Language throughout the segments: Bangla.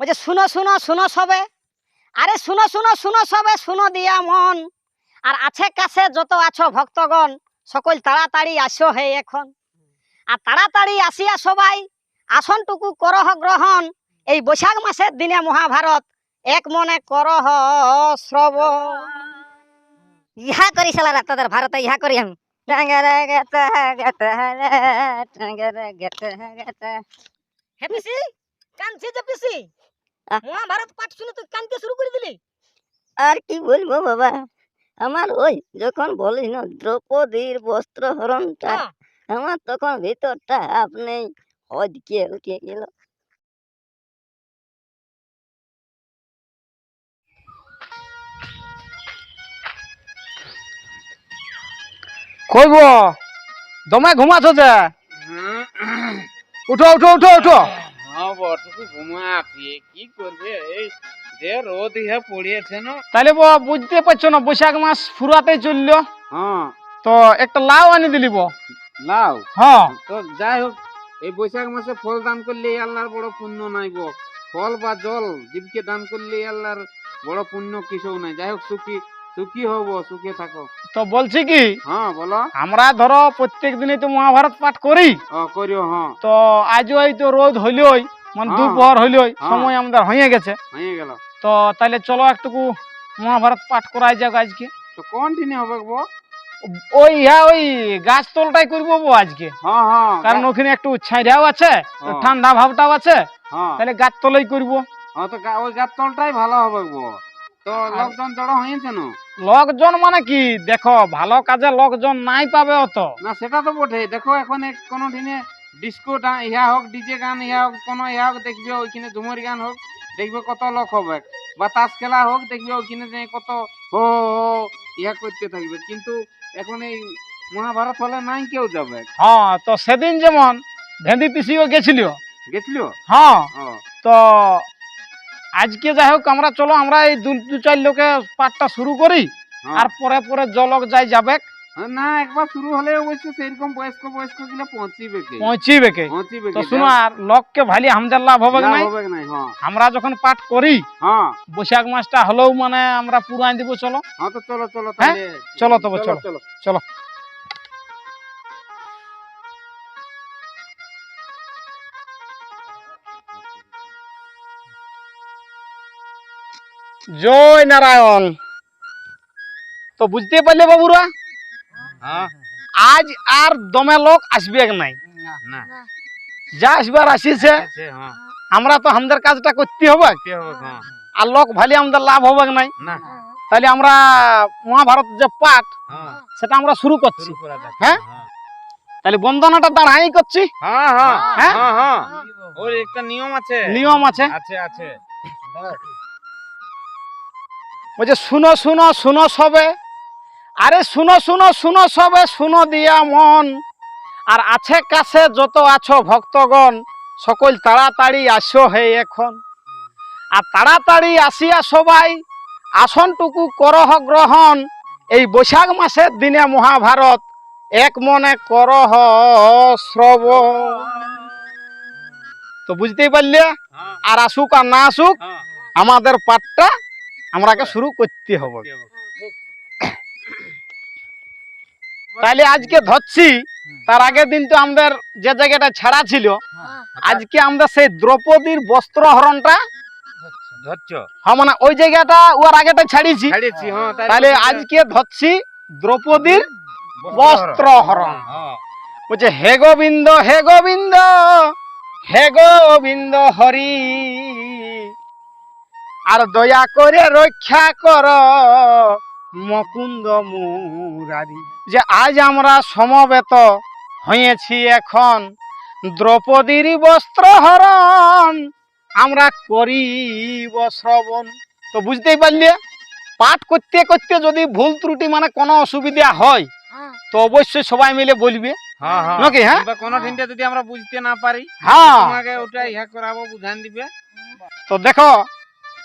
বলছে, শুনো শুনো শুনো সবে। আরে, শুনো শুনো শুনো সবে, শুনো দিয়া মন। আর আছে কাছে যত আছো ভক্তগণ, সকল তাড়াতাড়ি আসো হে এখন। আর তাড়াতাড়ি আসিয়া সবাই আসনটুকু করহ গ্রহণ। এই বৈশাখ মাসের দিনে মহাভারত, এক মনে করহ শ্রব ইহা করি সালারা তাদের ভারতে ইহা করি আমি। কানছি যে। মহাভারত পাঠ শুনে তুই কানতে শুরু করে দিলি। আর কি বলব বাবা? আমার ওই যখন বলিস না দ্রৌপদীর বস্ত্র হরণটা হ্যাঁ। আমার তখন ভিতরটা আপনি হজকে উঠে গেল। কইব দমে ঘুমাছ যে? উঠো উঠো উঠো উঠো। কি করবে? এই যে রোদ ইহা পড়িয়েছে না? তাইলে বো বুঝতে পারছ না বৈশাখ মাস ফুরাতে চলল। হ্যাঁ। তো একটা লাউ আনি দিলিব লাও হ্যাঁ। তো যাই হোক এই বৈশাখ মাসে ফল দান করলে আল্লাহর বড় পুণ্য নাইব ফল বা জল জীবকে দান করলে আল্লাহর বড় পুণ্য কিছু নাই। যাই হোক সুখী। সুখী হব সুখে থাকো তো বলছি কি হ্যাঁ বলো আমরা ধরো প্রত্যেক দিনে তো মহাভারত পাঠ করি করিও হ্যাঁ তো আজও এই তো রোদ হইলই মানে। দুপুর হইলই হ্যাঁ। সময় আমাদের হয়ে গেছে হয়ে গেল তো তাইলে চলো একটুকু মহাভারত পাঠ করাই যাক আজকে তো কোন দিনে হবে গো ওই হ্যাঁ ওই গাছ তলটাই করব আজকে কারণ ওখানে একটু আছে। ঠান্ডা ভাবটাও আছে তাহলে গাছ তলাই করব ওই গাছ তলটাই ভালো হবে গো তো লোকজন জড়ো লোকজন মানে কি? দেখো ভালো কাজে লোকজন নাই পাবে অত। না সেটা তো বটে দেখো এখন কোনো দিনে ডিস্কো ইহা হোক ডিজে গান ইহা হোক কোনো ইহা হোক দেখবে ওইখানে ঝুমুর গান হোক দেখবে কত লোক হবে। বা তাস খেলা হোক দেখবে ওইখানে যে কত হো হো ইহা করতে থাকবে। কিন্তু এখন এই মহাভারত হলে নাই কেউ যাবে। হ্যাঁ তো সেদিন যেমন ভেন্দি পিসিও গেছিল। গেছিল? হ্যাঁ তো আজকে যাই হোক আমরা চলো আমরা এই দু দু চার লোকে পাঠটা শুরু করি। হ্যাঁ। আর পরে পরে জলক যাই যাবে। না একবার শুরু হলে অবশ্য সেরকম বয়স্ক বয়স্কগুলো পৌঁছিবে কে? পৌঁছিবে কে? পৌঁছিবে তো শুনো আর লোককে ভালি হামজার লাভ হবে নাই? হ্যাঁ। আমরা যখন পাঠ করি হ্যাঁ। বৈশাখ মাসটা হলেও মানে আমরা পুরাই দিব চলো। হ্যাঁ তো চলো চলো হ্যাঁ? তাহলে। চলো তবে, চলো। চলো। চলো। জয় নারায়ণ। তো বুঝতে পারলে বাবুরা হ্যাঁ। আজ আর দমে লোক আসবে নাই? যা আসবার আসিছে হ্যাঁ। আমরা তো আমাদের কাজটা করতে হবে। হ্যাঁ। আর লোক ভালি আমাদের লাভ হবে নাই? তাহলে আমরা মহাভারত যে পাঠ সেটা আমরা শুরু করছি। হ্যাঁ? তাহলে বন্দনাটা দাঁড়াই করছি। হ্যাঁ হ্যাঁ। হ্যাঁ? হ্যাঁ হ্যাঁ। ওর একটা নিয়ম আছে। নিয়ম আছে। আছে আছে। বলছে শুনো শুনো শুনো সবে। আরে শুনো শুনো শুনো সবে শুনো দিয়া মন। আর আছে কাছে যত আছো ভক্তগণ সকল তাড়াতাড়ি আসো হে এখন। আর তাড়াতাড়ি আসিয়া সবাই আসনটুকু করহ গ্রহণ। এই বৈশাখ মাসের দিনে মহাভারত এক মনে করহ শ্রব। তো বুঝতেই পারলে? হ্যাঁ। আর আসুক আর না আসুক হ্যাঁ। আমাদের পাঠটা আমরাকে শুরু করতে হবে। তাহলে আজকে ধরছি তার আগের দিন তো আমাদের যে জায়গাটা ছাড়া ছিল আজকে আমরা সেই দ্রৌপদীর বস্ত্র হরণটা হ্যাঁ মানে ওই জায়গাটা ওর আগেটা ছাড়িয়েছি হ্যাঁ তাহলে আজকে ধরছি দ্রৌপদীর বস্ত্র হরণ হ্যাঁ। বলছে হে গোবিন্দ হে গোবিন্দ হে গোবিন্দ হরি আর দয়া করে রক্ষা কর মকুন্দ মুরারি। যে আজ আমরা সমবেত হয়েছি এখন দ্রৌপদীর বস্ত্র হরণ আমরা করিব শ্রবণ। তো বুঝতেই পারলে পাঠ করতে করতে যদি ভুল ত্রুটি মানে কোনো অসুবিধা হয় তো অবশ্যই সবাই মিলে বলবে। হ্যাঁ হ্যাঁ। নাকি, হ্যাঁ? কোনো দিনটা যদি আমরা বুঝতে না পারি হ্যাঁ। তোমাকে ওটা ইহা করাবো বুঝান দিবে। তো দেখো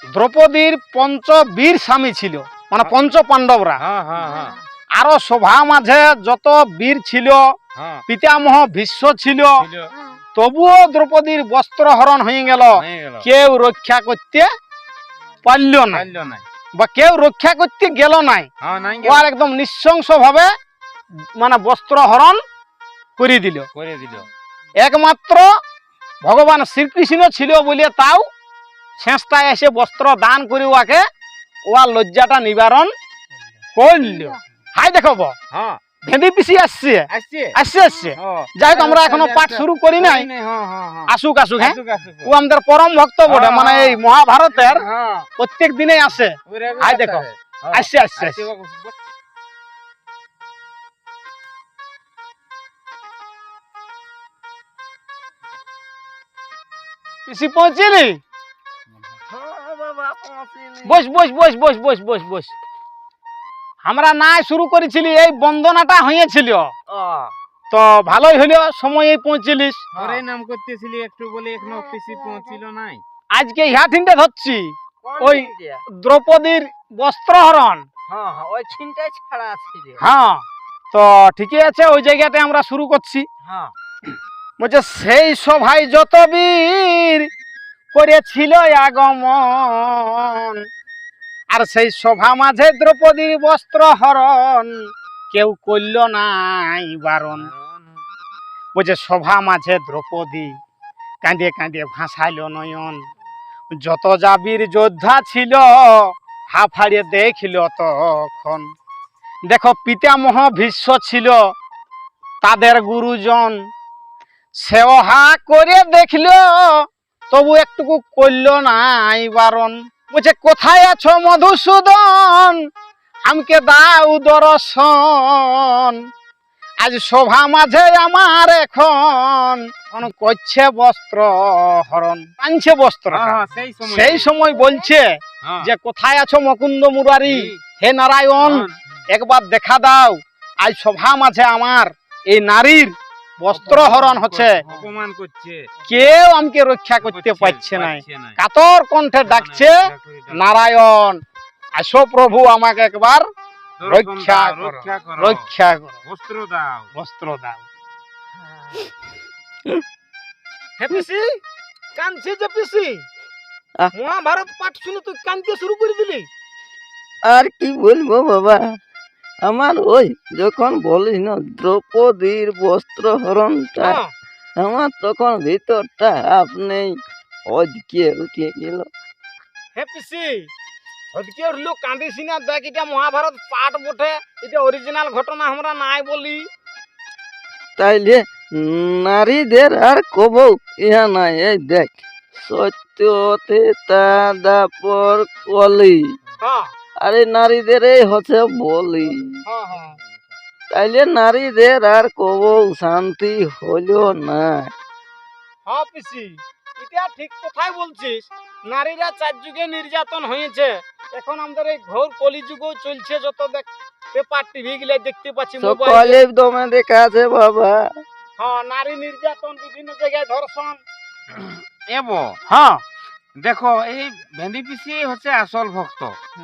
দ্রৌপদীর পঞ্চবীর স্বামী ছিল মানে পঞ্চ পাণ্ডবরা হ্যাঁ হ্যাঁ হ্যাঁ। আরও সভা মাঝে যত বীর ছিল হ্যাঁ। পিতামহ ভীষ্ম ছিল তবুও দ্রৌপদীর বস্ত্র হরণ হয়ে গেল। কেউ রক্ষা করতে পারল না। বা কেউ রক্ষা করতে গেল নাই। হ্যাঁ ও আর একদম নৃশংস ভাবে মানে বস্ত্র হরণ করে দিল। করে দিল। একমাত্র ভগবান শ্রীকৃষ্ণ ছিল বলে তাও শেষটায় এসে বস্ত্র দান করে ওকে ওয়ার লজ্জাটা নিবারণ করল হাই দেখো হ্যাঁ। ভেঁদি পিসি আসছে। আসছে? আসছে যাই হোক আমরা এখনও পাঠ শুরু করি নাই। হ্যাঁ হ্যাঁ হ্যাঁ। আসুক আসুক হ্যাঁ। ও আমাদের পরম ভক্ত বটে হ্যাঁ, মানে হ্যাঁ। এই মহাভারতের হ্যাঁ। প্রত্যেক দিনেই আসে। হাই দেখো। হ্যাঁ, আসছে আসছে। পিসি হ্যাঁ পৌঁছিলি। বস বস বস বস বস বস বস। আমরা নাই শুরু করেছিলি এই বন্দনাটা হয়েছিল। তো ভালোই হইল সময়ে পৌঁছিলিস। ওরে নাম করতেছিলি একটু বলে এখনও পিসি পৌঁছিল নাই। আজকে ইহা তিনটে ধরছি। ওই দ্রৌপদীর বস্ত্রহরণ। হ্যাঁ হ্যাঁ ওই ছিনটাই ছাড়া আছে রে। হ্যাঁ তো ঠিকই আছে ওই জায়গাতে আমরা শুরু করছি। হ্যাঁ। বলছে সেই সভায় যত বীর করেছিল আগমন। আর সেই সভা মাঝে দ্রৌপদীর বস্ত্র হরণ কেউ করল নাই বারণ। বলছে সভা মাঝে দ্রৌপদী কাঁদিয়ে কাঁদিয়ে ভাসাইল নয়ন। যত জাবির যোদ্ধা ছিল হাফাড়িয়ে দেখিল তখন। দেখো, পিতামহ ভীষ্ম ছিল, তাদের গুরুজন সেও হা করে দেখল তবু একটুকু করল নাই বারণ। বলছে কোথায় আছো মধুসূদন? আমকে দাও দর্শন। আজ শোভা মাঝে আমার এখন। করছে বস্ত্র হরণ। আনছে বস্ত্র সেই সময়। বলছে হ্যাঁ, যে কোথায় আছো মুকুন্দ মুরারি? হে নারায়ণ হ্যাঁ, একবার দেখা দাও। আজ সভা মাঝে আমার। এই নারীর বস্ত্র হরণ হচ্ছে। অপমান করছে। কেউ আমাকে রক্ষা করতে পারছে নাই। পারছে কাতর কণ্ঠে ডাকছে নারায়ণ আসো প্রভু আমাকে একবার রক্ষা রক্ষা করো। রক্ষা করো। বস্ত্র দাও। বস্ত্র দাও। হে পিসি কানছে যে পিসি। মহাভারত পাঠ শুনে তুই কানতে শুরু করে দিলি। আর কি বলব বাবা? আমার ওই যখন বলিস না দ্রৌপদীর বস্ত্র হরণটা হ্যাঁ। আমার তখন ভিতরটা আপনি ওদিকে উঠে গেল। হে পিসি লোক কান্দিস না? দেখ এটা মহাভারত পাঠ বটে। এটা অরিজিনাল ঘটনা আমরা নাই বলি। তাইলে নারীদের আর কব ইহা নাই। এই দেখ সত্যতে তা দাপর কলি। হ্যাঁ। আরে নারীদের এই হচ্ছে বলি। হ্যাঁ হ্যাঁ। তাইলে নারীদের আর কব শান্তি হইল না। হ্যাঁ পিসি এটা ঠিক কথাই বলছিস। নারীরা চার যুগে নির্যাতন হয়েছে। এখন আমাদের এই ঘোর কলিযুগও চলছে যত দেখ পেপার টিভি গুলো দেখতে পাচ্ছি মোবাইলে। দমে দেখা আছে বাবা। হ্যাঁ নারী নির্যাতন বিভিন্ন জায়গায় ধর্ষণ। এবো হ্যাঁ। দেখো এই ভেন্দি পিসি হচ্ছে আসল ভক্ত।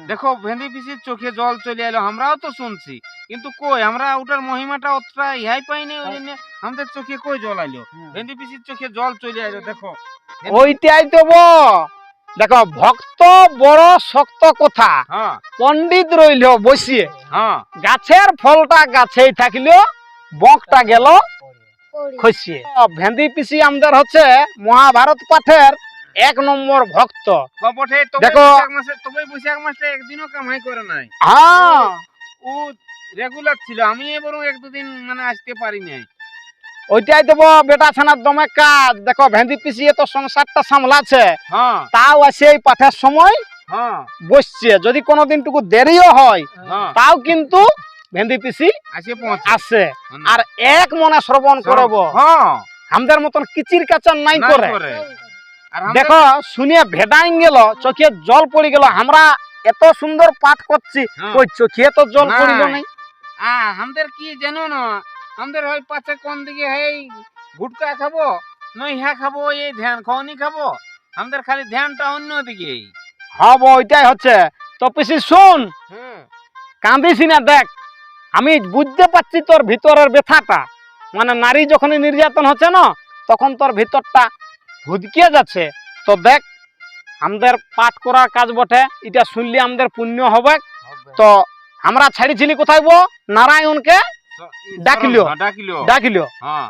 দেখো ভেন্দি পিসির চোখে জল চলে এলো আমরাও তো শুনছি। কিন্তু কই আমরা ওটার মহিমাটা অতটা ইহাই পাইনি ওই জন্য আমাদের চোখে কই জল আইলো? ভেন্দি পিসির চোখে জল চলে এলো দেখো। ওইটাই তো ব দেখো ভক্ত বড় শক্ত কথা। হ্যাঁ। পণ্ডিত রইল বসিয়ে। হ্যাঁ। গাছের ফলটা গাছেই থাকল বকটা গেল খসিয়ে। ভেন্দি পিসি আমাদের হচ্ছে মহাভারত পাঠের এক নম্বর ভক্ত। দেখো- তবে বৈশাখ মাসে একদিনও কামাই করে নাই। হ্যাঁ। ও রেগুলার ছিল আমি বরং এক দুদিন মানে আসতে পারি নাই। ওইটাই বেটা ছানার দমে কাজ। দেখো ভেন্দি পিসিয়ে তো সংসারটা সামলাছে হ্যাঁ। তাও আছে এই পাঠের সময় হ্যাঁ। বসছে। যদি কোনোদিন টুকু দেরিও হয় হ্যাঁ। তাও কিন্তু ভেন্দি পিসি আসে আর এক মনে শ্রবণ করব। আমাদের মতন কিচির কাচার নাই করে। দেখো শুনিয়ে ভেদাইন গেল চোখে জল পড়ে গেল আমরা এত সুন্দর পাঠ করছি। হ্যাঁ। ওই চোখে তো জল। পড়িল নাই? আমাদের কি জানো না আমাদের হয় পাশে কোন দিকে এই গুটকা খাব নই হ্যাঁ খাব এই ধ্যান খনি খাব আমাদের খালি ধ্যানটা অন্য দিকে। হব ওইটাই হচ্ছে। তো পিসি শুন হ্যাঁ কাঁদিস না দেখ আমি বুঝতে পারছি তোর ভিতরের ব্যথাটা। মানে নারী যখনই নির্যাতন হচ্ছে না তখন তোর ভিতরটা হুদকিয়ে যাচ্ছে। তো দেখ আমাদের পাঠ করার কাজ বটে এটা শুনলে আমাদের পুণ্য হবে। তো আমরা ছাড়িছিলি কোথায় বো নারায়ণকে ডাকিলো। হ্যাঁ, ডাকিলো ডাকিল হ্যাঁ।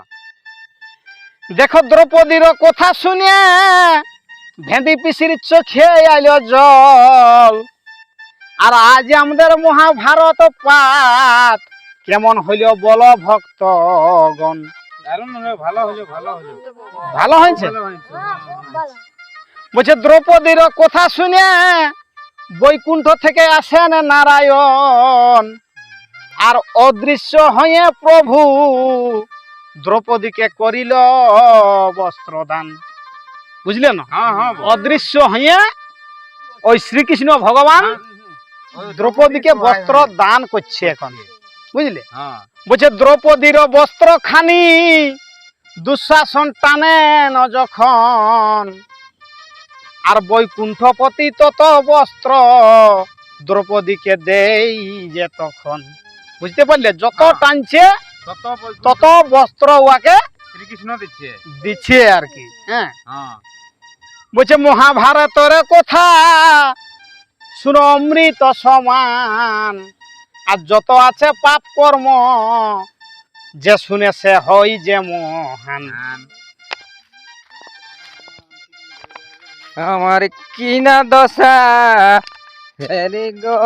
দেখো দ্রৌপদীর কথা শুনে ভেঁদি পিসির চোখে আইলো জল। আর আজ আমাদের মহাভারত পাঠ কেমন হইল বল ভক্তগণ। ভালো হয়েছে হ্যাঁ। বলছে দ্রৌপদীর কথা শুনে বৈকুণ্ঠ থেকে আসেন নারায়ণ। আর অদৃশ্য হয়ে প্রভু দ্রৌপদীকে করিল বস্ত্রদান। বুঝলেন? হ্যাঁ হ্যাঁ অদৃশ্য হয়ে ওই শ্রীকৃষ্ণ ভগবান দ্রৌপদীকে বস্ত্র দান করছে এখন। বুঝলে? হ্যাঁ। বলছে দ্রৌপদীর বস্ত্র খানি দুঃশাসন টানেন যখন। আর বৈকুণ্ঠপতি তত বস্ত্র দ্রৌপদীকে দেই যে তখন। বুঝতে পারলে? যত হ্যাঁ। টানছে তত বস্ত্র উহাকে শ্রীকৃষ্ণ দিচ্ছে। দিচ্ছে আর কি হ্যাঁ। হ্যাঁ। বলছে মহাভারতের কথা শুনো অমৃত সমান। আর যত আছে পাপ কর্ম, যে শুনে সে হয় যে মহান। আমার কি না দশা, হেরি গো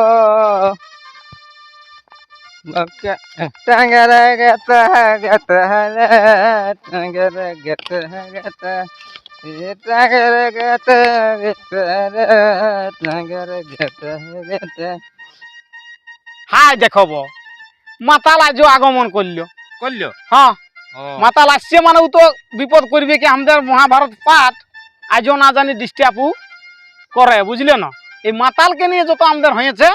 টাঙ্গারা হাই দেখব। মাতাল আজ আগমন করল। করল? হ্যাঁ। মাতাল আসছে মানে ও তো বিপদ করবে কি আমাদের মহাভারত পাঠ? আজও না জানি ডিস্টার্বও করে বুঝলে না? এই মাতালকে নিয়ে যত আমাদের হয়েছে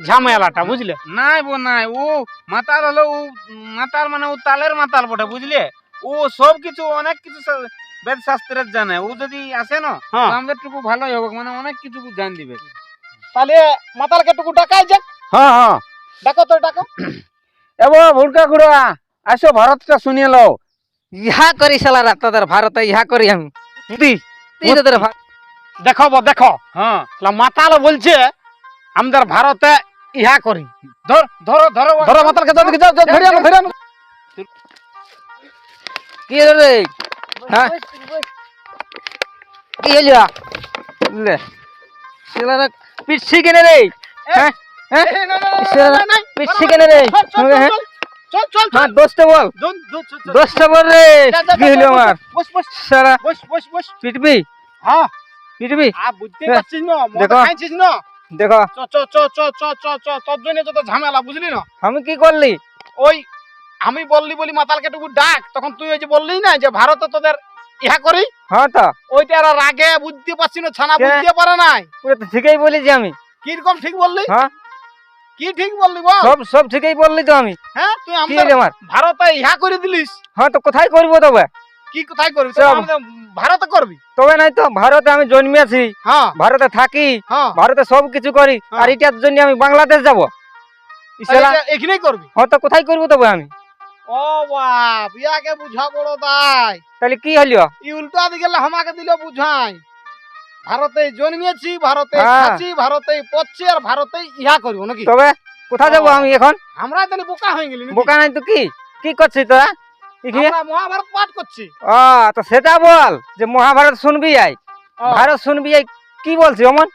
ঝামেলাটা বুঝলে? নাই বো নাই। ও মাতাল হলো ও মাতাল মানে ও তালের মাতাল বটে বুঝলে? ও সব কিছু অনেক কিছু বেদ শাস্ত্রের জানে। ও যদি আসে না হ্যাঁ। আমাদের টুকু ভালোই হবে মানে অনেক কিছু জান দিবে। তাহলে মাতালকে টুকু ডাকাই যাক। হ্যাঁ হ্যাঁ। ডাকো তো ডাকো। এবার ভুলকা গুড়া আসো ভারতটা শুনিয়ে লও। ইহা করি সালারা তোদের ভারতে ইহা করি আমি। তুই তুই তোদের দেখো বো, দেখো। হ্যাঁ। মাতাল বলছে আমাদের ভারতে ইহা করি। ধর ধরো ধরো ধরো। মাতালকে ধরো ধরে ধরে আনো কি রে হ্যাঁ? কি হলো লে সালারা পিচ্ছি কেনে রে। হ্যাঁ? দেখো। তোর জন্য যত ঝামেলা, বুঝলি না? আমি কি করলি? ওই আমি বললি বলি মাতালকে টুকু ডাক তখন তুই ওই যে বললি না যে ভারতে তোদের ইহা করি? হ্যাঁ তো। ওইটা আর আগে বুঝতে পারছি না ছানা বুঝতে পারে নাই। ঠিকই বলেছি আমি। কীরকম ঠিক বললি? হ্যাঁ। কি ঠিক বললি বল? সব সব ঠিকই বললি তো আমি। হ্যাঁ তুই আমাদের আমার ভারতে ইহা করে দিলিস? হ্যাঁ তো কোথায় করব তবে? কি কোথায় করবি? ভারতে করবি? তবে নাই তো ভারতে আমি জন্মেছি হ্যাঁ। ভারতে থাকি। হ্যাঁ। ভারতে সব কিছু করি। হ্যাঁ। আর এটার জন্য আমি বাংলাদেশ যাব। এখানেই করবি? হ্যাঁ তো কোথায় করব তবে আমি? ও বাপ ইয়াকে বুঝা বড় দাই তাহলে কি হলো? ই উল্টা দিকে আমাকে দিল বুঝাই। ভারতে জন্মেছি ভারতে হ্যাঁ। খাচ্ছি ভারতে পড়ছি আর ভারতে ইহা করব নাকি? তবে কোথায় যাব আমি এখন? আমরা তাহলে বোকা হয়ে গেলি বোকা নাই তো কি? কি করছিস তোরা? আমরা মহাভারত পাঠ করছি। ও তো সেটা বল যে মহাভারত শুনবি আই। ভারত শুনবি আই কি বলছি অমন?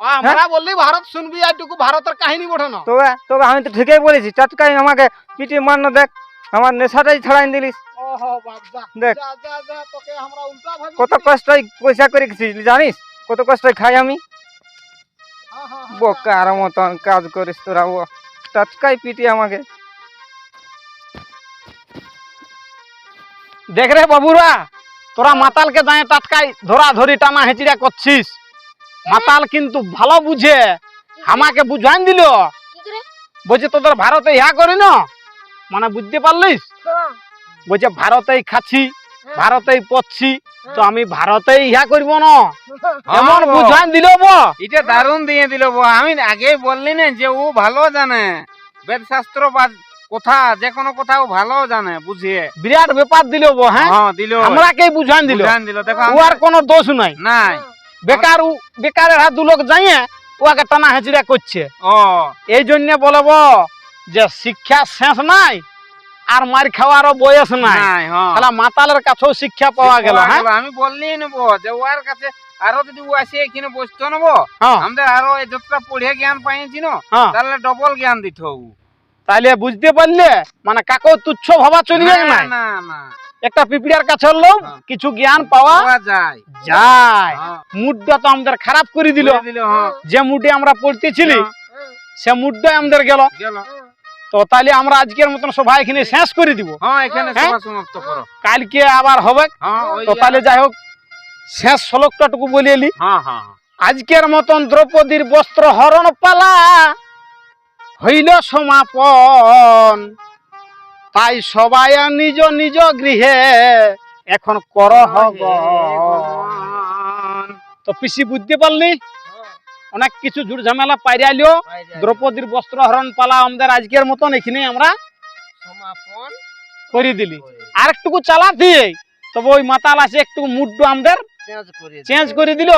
আমরা বললি ভারত শুনবি এইটুকু ভারতের কাহিনী বটে না তবে তবে আমি তো ঠিকই বলেছি টাটকাই আমাকে পিটি মান্য দেখ আমার নেশাটাই ছাড়াই দিলিস। দেখ। কত কষ্ট পয়সা করে জানিস? কত কষ্ট খাই আমি? বোকার মতন কাজ করিস তোরা ও টাটকাই পিটি আমাকে। দেখ রে বাবুরা তোরা মাতালকে যায় টাটকাই ধরা ধরি টানা হেঁচিড়া করছিস। মাতাল কিন্তু ভালো বুঝে আমাকে বুঝাইন দিল। বলছে তোদের ভারতে ইহা করি না মানে বুঝতে পারলিস? বলছে ভারতেই খাচ্ছি ভারতেই পড়ছি তো আমি ভারতেই ইহা করব না। এমন হ্যাঁ, বুঝাইন দিল বো। এটা দারুণ দিয়ে দিল বো। আমি আগে বললি না যে ও ভালো জানে। বেদ শাস্ত্র বা কথা যে কোনো কথাও ভালো জানে বুঝিয়ে। বিরাট ব্যাপার দিল বো হ্যাঁ? হ্যাঁ দিল। আমরা কে বুঝান দিল? বুঝান দিল। দেখো ও আর কোনো দোষ নাই। নাই। বেকার বেকারের হাত দু লোক যাইয়ে ওকে টানা হেঁচড়া করছে। ও। এই জন্য বলব যে শিক্ষা শেষ নাই আর মার খাওয়ারও বয়স নাই। তাহলে মাতালের কাছেও শিক্ষা পাওয়া গেল হ্যাঁ? আমি বললি নেব যে ওর কাছে আরও যদি ও আসে এখানে বসতো নেব। আমাদের আরও যতটা পড়ে জ্ঞান পাইছি না তাহলে ডবল জ্ঞান দিত তাহলে বুঝতে পারলে মানে কাকো তুচ্ছ ভাবা চলিবে না না না। একটা পিপিড়ার কাছে লোক হ্যাঁ। কিছু জ্ঞান পাওয়া যায়। যায়। মুডটা তো আমাদের খারাপ করে দিল। যে মুডে আমরা পড়তেছিলি সে মুডটাই আমাদের গেল। গেল। তো তাহলে আমরা আজকের মতন সভা এখানে শেষ করে দিব। হ্যাঁ এখানে হ্যাঁ? সভা সমাপ্ত করো। কালকে আবার হবে। হ্যাঁ তো তাহলে যাই হোক শেষ শ্লোকটাটুকু বলে এলি। হ্যাঁ হ্যাঁ হ্যাঁ। আজকের মতন দ্রৌপদীর বস্ত্র হরণ পালা হইল সমাপন। তাই সবাই নিজ নিজ গৃহে এখন কর হব তো পিসি বুঝতে পারলি? অনেক কিছু ঝুট ঝামেলা পাইরালিও দ্রৌপদীর বস্ত্র হরণ পালা আমাদের আজকের মতন এখানে আমরা সমাপন করে দিলি। আর একটুকু চালা দিয়ে তবে ওই মাতাল আছে একটু মুড্ডু আমাদের চেঞ্জ করে দিল।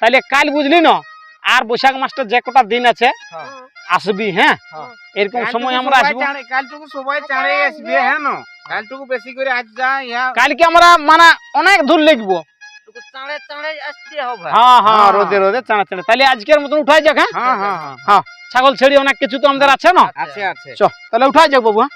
তাহলে কাল বুঝলি না আর বৈশাখ মাসটা যে কটা দিন আছে হ্যাঁ। আসবি হ্যাঁ? হ্যাঁ। এরকম সময় আমরা আসব। কালটুকু সবাই চাঁড়ে আসবে হ্যাঁ কালটুকু বেশি করে আজ যা কালকে আমরা মানে অনেক দূর লিখব। একটু চাঁড়ে চাঁড়ে আসতে হবে হ্যাঁ হ্যাঁ হ্যাঁ। রোদে রোদে চানা চানা তাহলে আজকের মতন উঠাই যাক হ্যাঁ হ্যাঁ হ্যাঁ হ্যাঁ ছাগল ছেড়ি অনেক কিছু তো আমাদের আছে না আছে আছে চ তাহলে উঠাই যাক বাবু হ্যাঁ